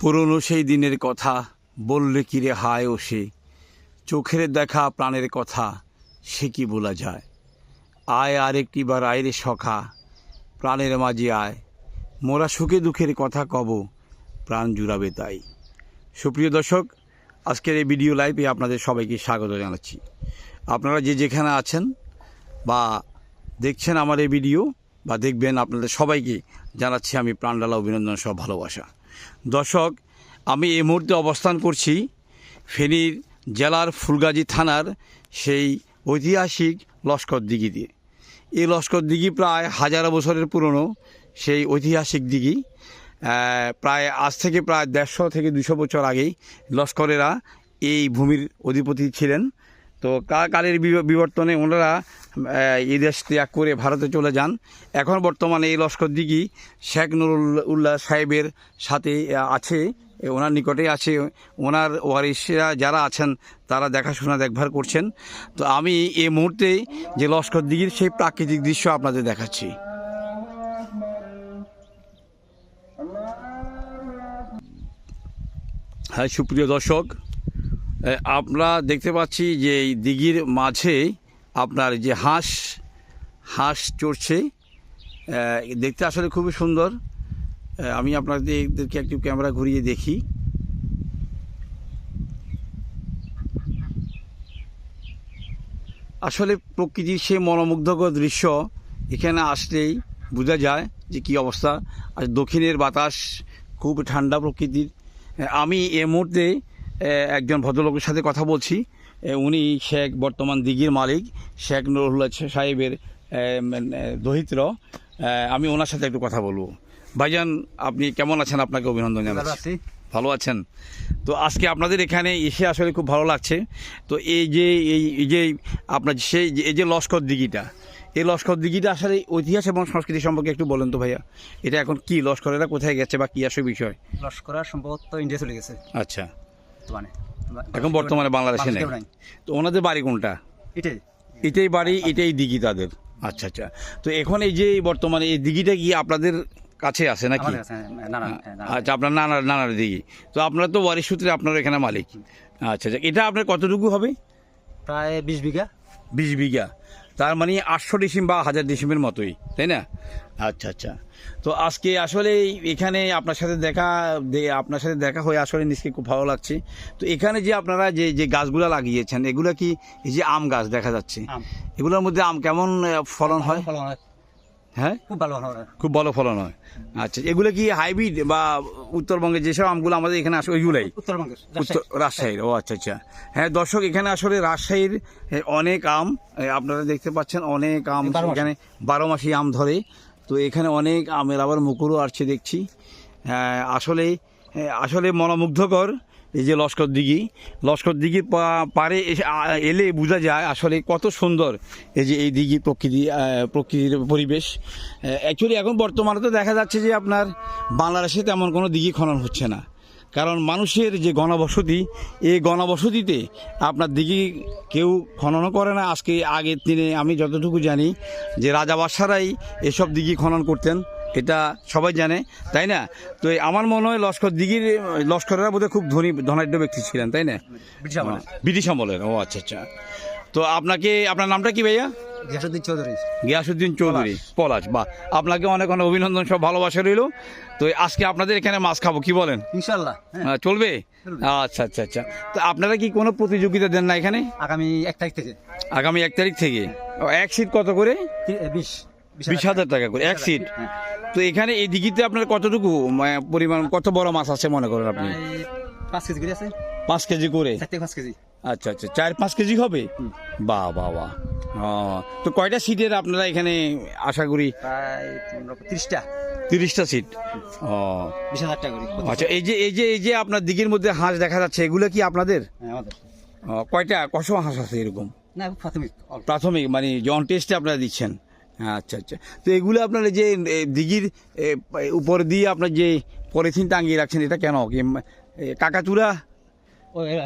পুরনো সেই দিনের কথা বললে কি রে হায় ও সে? চোখের দেখা প্রাণের কথা, সে কি বলা যায়? আয় আর একটি বার, আয় রে সখা, প্রাণের মাঝে আয়। মোরা সুখে দুঃখের কথা কব, প্রাণ জুড়াবে তাই। সুপ্রিয় দর্শক, আজকের এই ভিডিও লাইভে আপনাদের সবাইকে স্বাগত জানাচ্ছি। আপনারা যে যেখানে আছেন বা দেখছেন আমার এই ভিডিও বা দেখবেন আপনাদের সবাইকে জানাচ্ছি আমি প্রাণডালা অভিনন্দন সব ভালোবাসা। দর্শক, আমি এই মুহূর্তে অবস্থান করছি ফেনীর জেলার ফুলগাজী থানার সেই ঐতিহাসিক লস্কর দিঘিতে এই লস্কর দিঘি প্রায় হাজার বছরের পুরনো সেই ঐতিহাসিক দিঘি। প্রায় আজ থেকে প্রায় দেড়শো থেকে দুশো বছর আগেই লস্করেরা এই ভূমির অধিপতি ছিলেন। তো কালের বিবর্তনে ওনারা এই দেশ ত্যাগ করে ভারতে চলে যান। এখন বর্তমানে এই লস্কর দিঘি শেখ নুরুল উল্লাহ সাহেবের সাথে আছে ওনার নিকটেই আছে। ওনার ওয়ারিসরা যারা আছেন, তারা দেখাশোনা দেখভাল করছেন। তো আমি এই মুহূর্তে যে লস্কর দিঘির সেই প্রাকৃতিক দৃশ্য আপনাদের দেখাচ্ছি। হ্যাঁ সুপ্রিয় দর্শক আমরা দেখতে পাচ্ছি যে এই দিঘির মাঝে আপনার যে হাঁস হাঁস চড়ছে দেখতে আসলে খুবই সুন্দর। আমি আপনাদেরকে একটু ক্যামেরা ঘুরিয়ে দেখি। আসলে প্রকৃতির সেই মনোমুগ্ধকর দৃশ্য এখানে আসলেই বোঝা যায় যে কি অবস্থা। আর দক্ষিণের বাতাস খুব ঠান্ডা প্রকৃতির। আমি এ মুহূর্তে একজন ভদ্রলোকের সাথে কথা বলছি। উনি শেখ বর্তমান দিঘির মালিক শেখ নুরুল্লাহ সাহেবের দহিত্র। আমি ওনার সাথে একটু কথা বলব। ভাইজান আপনি কেমন আছেন? আপনাকে অভিনন্দন জানাচ্ছি। ভালো আছেন? তো আজকে আপনাদের এখানে এসে আসলে খুব ভালো লাগছে। তো এই যে এই যে আপনার সেই এই যে লস্কর দিঘিটা এই লস্কর দিঘিটা আসলে ইতিহাস এবং সংস্কৃতি সম্পর্কে একটু বলেন তো ভাইয়া। এটা এখন কি? লস্করেরা কোথায় গেছে বা কি আসলে বিষয়? লস্করা সম্ভবত ইন্ডিয়া চলে গেছে। আচ্ছা। বর্তমানে। এখন বর্তমানে বাংলাদেশে নেই। তো ওনাদের বাড়ি কোনটা? এটাই। এটাই বাড়ি এটাই দিঘি তাদের। আচ্ছা আচ্ছা। তো এখন এই যে বর্তমানে এই দিঘিটা কি আপনাদের কাছে আছে নাকি? হ্যাঁ, হ্যাঁ। আচ্ছা আপনার নানার নানার দিঘি। তো আপনারা তো ওয়ারিশ সূত্রে আপনার এখানে মালিক। আচ্ছা আচ্ছা। এটা আপনার কতটুকু হবে? প্রায় বিশ বিঘা। বিশ বিঘা। তার মানে আটশো ডিসিম বা হাজার ডিসিমের মতোই তাই না? আচ্ছা আচ্ছা। তো আজকে আসলে এখানে আপনার সাথে দেখা আপনার সাথে দেখা হয়ে আসলে নিজকে খুব ভালো লাগছে। তো এখানে যে আপনারা যে যে গাছগুলো লাগিয়েছেন এগুলো কি এই যে আম গাছ দেখা যাচ্ছে? এগুলোর মধ্যে আম কেমন ফলন হয়? ফলন হয়। হ্যাঁ? খুব ভালো ফলন হয়। খুব ভালো ফলন হয়। আচ্ছা এগুলো কি হাইব্রিড বা উত্তরবঙ্গের যেসব আমগুলো আমাদের এখানে আসে ওইগুলাই? উত্তরবঙ্গের রাজশাহীর ও আচ্ছা আচ্ছা। হ্যাঁ দর্শক এখানে আসলে রাজশাহীর অনেক আম আপনারা দেখতে পাচ্ছেন অনেক আম এখানে বারো মাসি আম ধরে। তো এখানে অনেক আমের আবার মুকুরও আসছে দেখছি। হ্যাঁ, আসলে আসলে মনোমুগ্ধকর। এই যে লস্কর দিঘি, লস্কর দিঘির পা- পারে এলে বোঝা যায় আসলে কত সুন্দর এই যে এই দিঘি প্রকৃতি প্রকৃতির পরিবেশ। অ্যাকচুয়ালি এখন বর্তমানে তো দেখা যাচ্ছে যে আপনার বাংলাদেশে তেমন কোনো দিঘি খনন হচ্ছে না। কারণ মানুষের যে গণবসতি, এই গণবসতিতে আপনার দিঘি কেউ খননও করে না। আজকে আগের দিনে আমি যতটুকু জানি যে রাজা বাদশারাই এসব দিঘি খনন করতেন। এটা সবাই জানে তাই না? তো আমার মনে হয় লস্কর দিঘির লস্করেরা বোধহয় খুব ধনী ধনাঢ্য ব্যক্তি ছিলেন তাই না? ব্রিটিশ আমলে। আমলের ও আচ্ছা আচ্ছা। তো আপনাকে আপনার নামটা কি ভাইয়া? গিয়াসুদ্দিন চৌধুরী। গিয়াসুদ্দিন চৌধুরী পলাশ। বা আপনাকে অনেক অনেক অভিনন্দন সব ভালোবাসা রইল। তো আজকে আপনাদের এখানে মাছ খাব কি বলেন? ইনশাল্লাহ হ্যাঁ। হ্যাঁ, চলবে? আচ্ছা আচ্ছা আচ্ছা। তো আপনারা কি কোনো প্রতিযোগিতা দেন না এখানে? আগামী এক তারিখ থেকে। আগামী এক তারিখ থেকে। ও, এক সিট কত করে? বিশ বিশ হাজার টাকা। করে এক সিট। হ্যাঁ। তো এখানে এই দিঘিতে আপনার কতটুকু পরিমাণ কত বড় মাছ আছে মনে করেন আপনি? পাঁচ কেজি করে আছে। পাঁচ কেজি করে? পাঁচ কেজি। আচ্ছা আচ্ছা চার পাঁচ কেজি হবে? বাহ বাহ বাহ। তো কয়টা সিটের আপনারা এখানে আশা করি? তিরিশটা। তিরিশটা সিট? ও। বিশ হাজার টাকা আচ্ছা এই যে এই যে এই যে আপনার দিঘির মধ্যে হাঁস দেখা যাচ্ছে এগুলো কি আপনাদের? হ্যাঁ কয়টা কশো হাঁস আছে এরকম? না প্রাথমিক প্রাথমিক মানে জন টেস্টে আপনারা দিচ্ছেন? আচ্ছা আচ্ছা। তো এগুলো আপনার যে দিঘির উপর দিয়ে আপনার যে পলিথিন টাঙিয়ে রাখছেন এটা কেন? কি কাকাতুরা?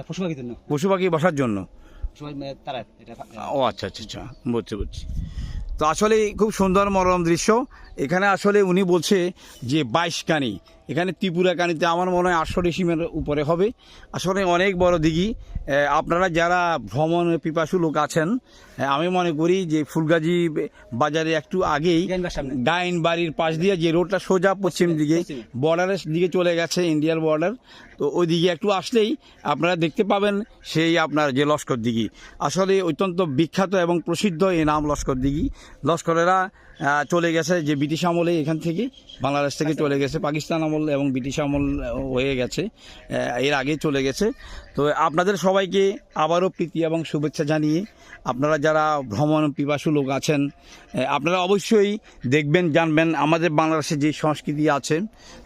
পশু পাখির জন্য। পশু পাখি বসার জন্য? মানে ও আচ্ছা আচ্ছা আচ্ছা। বুঝছি বুঝছি। তো আসলে খুব সুন্দর মনোরম দৃশ্য। এখানে আসলে উনি বলছে যে বাইশ কানি এখানে ত্রিপুরা কানিতে আমার মনে হয় আটশো ডিসিমের উপরে হবে। আসলে অনেক বড় দিঘি। আপনারা যারা ভ্রমণ পিপাসু লোক আছেন আমি মনে করি যে ফুলগাজী বাজারে একটু আগেই। গাইন বাড়ির পাশ দিয়ে যে রোডটা সোজা পশ্চিম দিকে বর্ডারের দিকে চলে গেছে ইন্ডিয়ার বর্ডার তো ওই দিকে একটু আসলেই আপনারা দেখতে পাবেন সেই আপনার যে লস্কর দিঘি। আসলে অত্যন্ত বিখ্যাত এবং প্রসিদ্ধ এই নাম লস্কর দিঘি। লস্করেরা চলে গেছে যে ব্রিটিশ আমলে এখান থেকে বাংলাদেশ থেকে চলে গেছে পাকিস্তান আমল এবং ব্রিটিশ আমল হয়ে গেছে এর আগে চলে গেছে। তো আপনাদের সবাইকে আবারও প্রীতি এবং শুভেচ্ছা জানিয়ে আপনারা যারা ভ্রমণ পিপাসু লোক আছেন আপনারা অবশ্যই দেখবেন, জানবেন আমাদের বাংলাদেশে যে সংস্কৃতি আছে,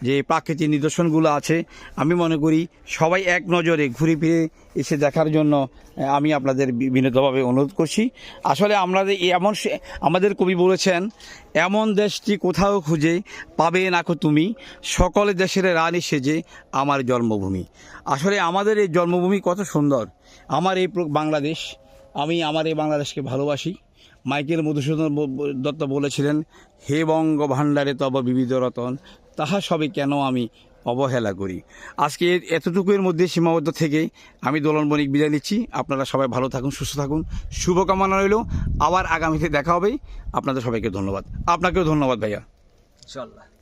যে প্রাকৃতিক নিদর্শনগুলো আছে, আমি মনে করি সবাই এক নজরে ঘুরে ফিরে এসে দেখার জন্য আমি আপনাদের বিনীতভাবে অনুরোধ করছি। আসলে আমাদের এমন আমাদের কবি বলেছেন, এমন দেশটি কোথাও খুঁজে পাবে নাকো তুমি, সকলে দেশের রানী সেজে আমার জন্মভূমি। আসলে আমাদের এই জন্মভূমি কত সুন্দর। আমার এই বাংলাদেশ, আমি আমার এই বাংলাদেশকে ভালোবাসি। মাইকেল মধুসূদন দত্ত বলেছিলেন, হে বঙ্গ ভাণ্ডারে তব বিবিধ রতন, তাহা সবে কেন আমি অবহেলা করি। আজকে এতটুকুর মধ্যে সীমাবদ্ধ থেকে আমি দোলন বণিক বিদায় নিচ্ছি। আপনারা সবাই ভালো থাকুন, সুস্থ থাকুন। শুভকামনা রইল। আবার আগামীতে দেখা হবে। আপনাদের সবাইকে ধন্যবাদ। আপনাকেও ধন্যবাদ, ভাইয়া। ইনশাল্লাহ